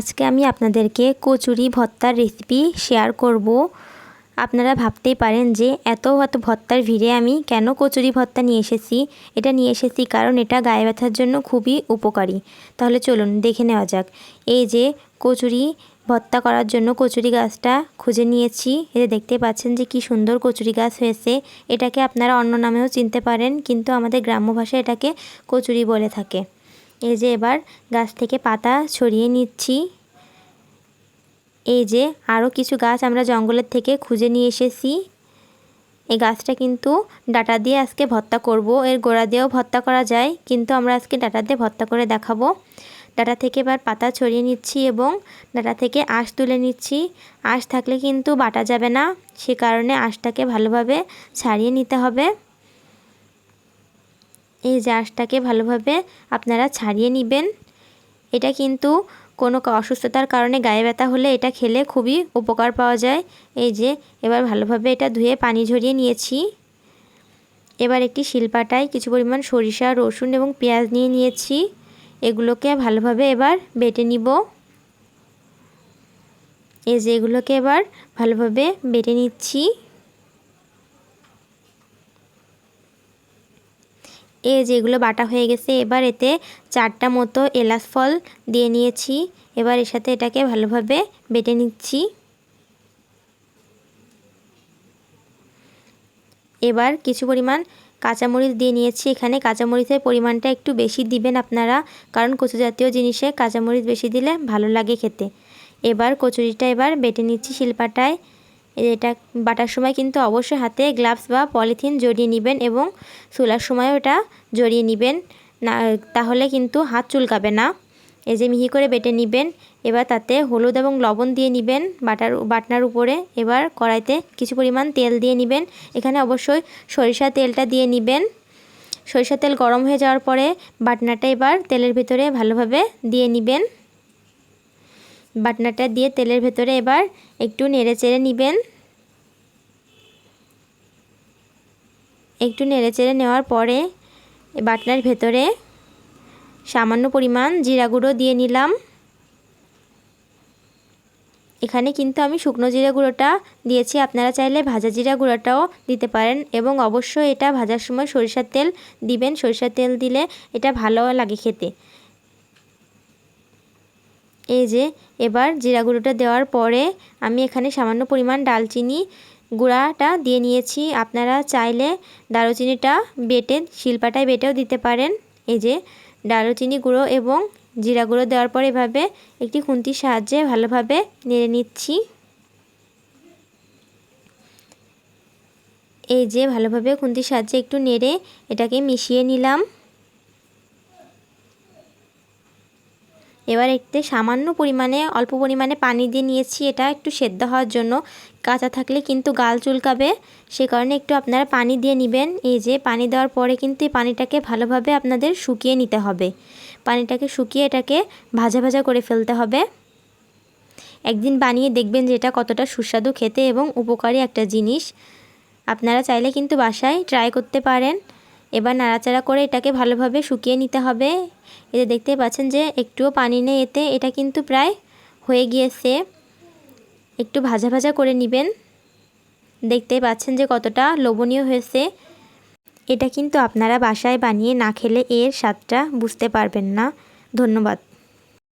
আজকে আমি আপনাদেরকে কচুরি ভর্তার রেসিপি শেয়ার করব। আপনারা ভাবতেই পারেন যে এত এত ভর্তার ভিড়ে আমি কেন কচুরি ভর্তা নিয়ে এসেছি? এটা নিয়ে এসেছি কারণ এটা গায়ে ব্যথার জন্য খুবই উপকারী। তাহলে চলুন দেখে নেওয়া যাক। এই যে কচুরি ভর্তা করার জন্য কচুরি গাছটা খুঁজে নিয়েছি। এতে দেখতে পাচ্ছেন যে কি সুন্দর কচুরি গাছ হয়েছে। এটাকে আপনারা অন্য নামেও চিনতে পারেন, কিন্তু আমাদের গ্রাম্য ভাষায় এটাকে কচুরি বলে থাকে। এই যে এবার গাছ থেকে পাতা ছড়িয়ে নিচ্ছি। এই যে আরও কিছু গাছ আমরা জঙ্গলের থেকে খুঁজে নিয়ে এসেছি। এই গাছটা কিন্তু ডাটা দিয়ে আজকে ভর্তা করব। এর গোড়া দিয়েও ভর্তা করা যায়, কিন্তু আমরা আজকে ডাটা দিয়ে ভর্তা করে দেখাবো। ডাটা থেকে এবার পাতা ছড়িয়ে নিচ্ছি এবং ডাটা থেকে আঁশ তুলে নিচ্ছি। আঁশ থাকলে কিন্তু বাটা যাবে না, সে কারণে আঁশটাকে ভালোভাবে ছাড়িয়ে নিতে হবে। এই জাসটাকে ভালোভাবে আপনারা ছাড়িয়ে নেবেন। এটা কিন্তু কোনো অসুস্থতার কারণে গায়ে ব্যথা হলে এটা খেলে খুবই উপকার পাওয়া যায়। এই যে, এবার ভালোভাবে এটা ধুয়ে পানি ঝরিয়ে নিয়েছি। এবার একটি শিলপাটায় কিছু পরিমাণ সরিষা, রসুন এবং পেঁয়াজ নিয়ে নিয়েছি। এগুলোকে ভালোভাবে এবার বেটে নিব। এই যে, এগুলোকে এবার ভালোভাবে বেটে নিচ্ছি। এ যেগুলো বাটা হয়ে গেছে, এবার এতে চারটা মতো এলাচ ফল দিয়ে নিয়েছি। এবার এর সাথে এটাকে ভালোভাবে বেটে নিচ্ছি। এবার কিছু পরিমাণ কাঁচামরিচ দিয়ে নিয়েছি। এখানে কাঁচামরিচের পরিমাণটা একটু বেশি দিবেন আপনারা, কারণ কচু জাতীয় জিনিসে কাঁচামরিচ বেশি দিলে ভালো লাগে খেতে। এবার কচুরিটা এবার বেটে নিচ্ছি শিলপাটায়। এটা বাটার সময় কিন্তু অবশ্যই হাতে গ্লাভস বা পলিথিন জড়িয়ে নেবেন এবং চুলার সময় ওটা জড়িয়ে নেবেন। না, তাহলে কিন্তু হাত চুলকাবে না। এই যে মিহি করে বেটে নেবেন, এবার তাতে হলুদ এবং লবণ দিয়ে নেবেন বাটার, বাটনার উপরে। এবার কড়াইতে কিছু পরিমাণ তেল দিয়ে নেবেন। এখানে অবশ্যই সরিষা তেলটা দিয়ে নেবেন। সরিষা তেল গরম হয়ে যাওয়ার পরে বাটনাটা এবার তেলের ভিতরে ভালোভাবে দিয়ে নেবেন। বাটনাটা দিয়ে তেলের ভেতরে এবার একটু নেড়ে চেড়ে নেবেন। একটু নেড়ে চেড়ে নেওয়ার পরে বাটনার ভেতরে সামান্য পরিমাণ জিরা গুঁড়ো দিয়ে নিলাম। এখানে কিন্তু আমি শুকনো জিরা গুঁড়োটা দিয়েছি। আপনারা চাইলে ভাজা জিরা গুঁড়োটাও দিতে পারেন এবং অবশ্যই এটা ভাজার সময় সরিষার তেল দিবেন। সরিষার তেল দিলে এটা ভালো লাগে খেতে। এই যে, এবার জিরা গুঁড়োটা দেওয়ার পরে আমি এখানে সামান্য পরিমাণ ডালচিনি গুঁড়াটা দিয়ে নিয়েছি। আপনারা চাইলে দারুচিনিটা বেটে, শিলপাটায় বেটেও দিতে পারেন। এই যে, দারুচিনি গুঁড়ো এবং জিরা গুঁড়ো দেওয়ার পর এভাবে একটি খুন্তির সাহায্যে ভালোভাবে নেড়ে নিচ্ছি। এই যে, ভালোভাবে খুন্তির সাহায্যে একটু নেড়ে এটাকে মিশিয়ে নিলাম। এবার একটু সামান্য পরিমাণে, অল্প পরিমাণে পানি দিয়ে নিয়েছি। এটা একটু সেদ্ধ হওয়ার জন্য। কাঁচা থাকলে কিন্তু গাল চুলকাবে। সে কারণে একটু আপনারা পানি দিয়ে নেবেন। এই যে পানি দেওয়ার পরে কিন্তু এই পানিটাকে ভালোভাবে আপনাদের শুকিয়ে নিতে হবে। পানিটাকে শুকিয়ে এটাকে ভাজা ভাজা করে ফেলতে হবে। একদিন বানিয়ে দেখবেন যে এটা কতটা সুস্বাদু খেতে এবং উপকারী একটা জিনিস। আপনারা চাইলে কিন্তু বাসায় ট্রাই করতে পারেন। এবার নাড়াচাড়া করে এটাকে ভালোভাবে শুকিয়ে নিতে হবে। এতে দেখতে পাচ্ছেন যে একটুও পানি নেই এতে। এটা কিন্তু প্রায় হয়ে গিয়েছে। একটু ভাজা ভাজা করে নেবেন। দেখতে পাচ্ছেন যে কতটা লোভনীয় হয়েছে। এটা কিন্তু আপনারা বাসায় বানিয়ে না খেলে এর স্বাদটা বুঝতে পারবেন না। ধন্যবাদ।